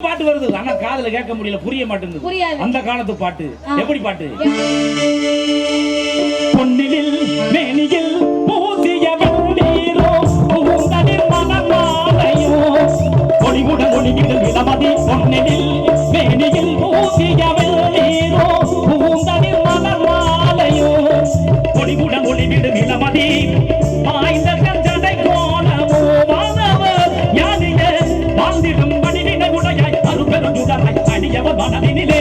பாட்டு வருது ஆனா காதுல கேட்க முடியல புரிய மாட்டேங்குது. அந்த காலத்து பாட்டு. எப்படி பாட்டு பொன்னிலில் மேனியில் பூசிய வெள்ளீரோ பூந்தனில் மனமாலையோ ஒளிவுடன் ஒளிவிடும் அருபெருஞ்சுடராய் அடியவர் மனதினிலே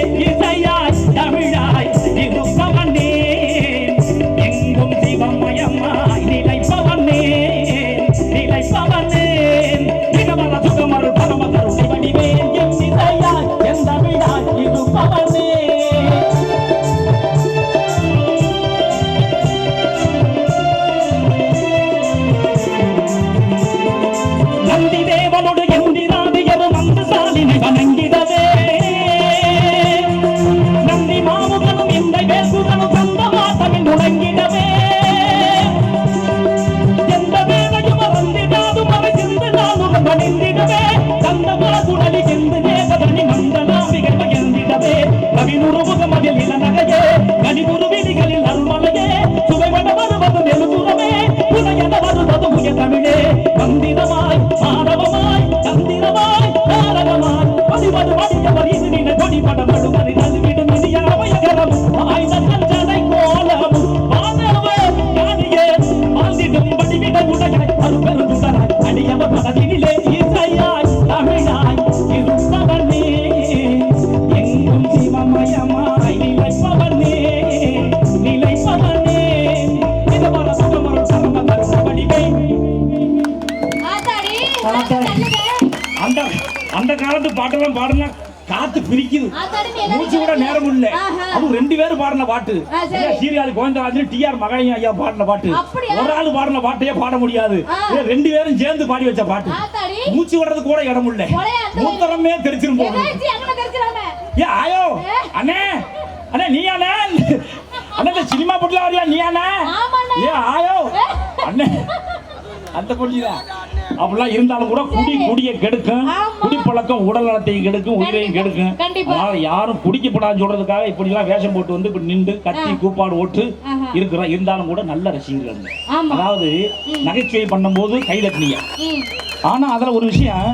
அந்த அந்த காலத்து பாட்டெல்லாம் பாடுனா காத்து பிரிக்குது. மூச்சு கூட நேரம் இல்ல. ஆஹா. அது ரெண்டு பேரும் பாடின பாட்டு. சீரியாலி கோவிந்தராஜன் டி ஆர் மகாயம் ஐயா பாடின பாட்டு? ஒரு ஆள் பாடின பாட்டையே பாட முடியாது. ரெண்டு பேரும் சேர்ந்து பாடி வச்ச பாட்டு. மூச்சு விடுறது கூட இடம் இல்ல. மூத்தரமே தெரிச்சிரும் போகுது. ஏ ஆயோ. அண்ணே. அண்ணே நீ அண்ணே. அண்ணே இந்த சினிமா போட்டுல வரியா? நீ அண்ணே. ஏ ஆயோ. அண்ணே. அந்த பொண்ணுதான் அப்படிலாம் இருந்தாலும் கூட குடி. குடிய கெடுக்கும். குடிப்பழக்கம் உடல் நலத்தையும் கெடுக்கும் உயிரையும். கெடுக்கும். அதனால யாரும் குடிக்கப்படாதுன்னு சொல்றதுக்காக இப்படி எல்லாம் வேஷம் போட்டு வந்து இப்படி நின்று கத்தி. கூப்பாடு ஓட்டு. இருக்கிறோம் இருந்தாலும் கூட நல்ல ரசிகர்கள். அதாவது நகைச்சுவை பண்ணும்போது கை தட்டினீங்க ஆனா அதுல ஒரு விஷயம்.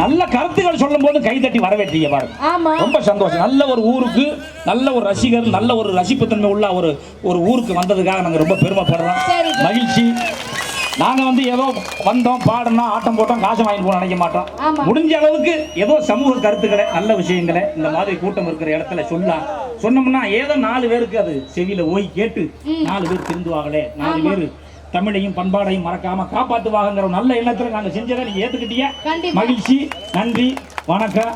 நல்ல கருத்துக்கள் சொல்லும் போது கை தட்டி வரவேற்றீங்க பாருங்க. ரொம்ப சந்தோஷம் நல்ல ஒரு ஊருக்கு நல்ல ஒரு ரசிகர் நல்ல ஒரு ரசிப்புத்தன்மை உள்ள ஒரு ஒரு ஊருக்கு வந்ததுக்காக நாங்க ரொம்ப பெருமைப்படுறோம். மகிழ்ச்சி நாங்க வந்து ஏதோ வந்தோம் பாடினோம் ஆட்டம் போட்டோம் காசு வாங்கி போன நினைக்க மாட்டோம். முடிஞ்ச அளவுக்கு ஏதோ சமூக கருத்துக்களை நல்ல விஷயங்களை இந்த மாதிரி கூட்டம் இருக்கிற இடத்துல சொல்லலாம் சொன்னோம்னா ஏதோ நாலு பேருக்கு அது செவியில ஓய் கேட்டு நாலு பேர் திருந்துவாங்களே நாலு. பேர் தமிழையும் பண்பாடையும் மறக்காம காப்பாத்துவாங்கங்கிற ஒரு நல்ல எண்ணத்துல நாங்க செஞ்சதை நீங்க ஏத்துக்கிட்டீங்க. மகிழ்ச்சி நன்றி வணக்கம்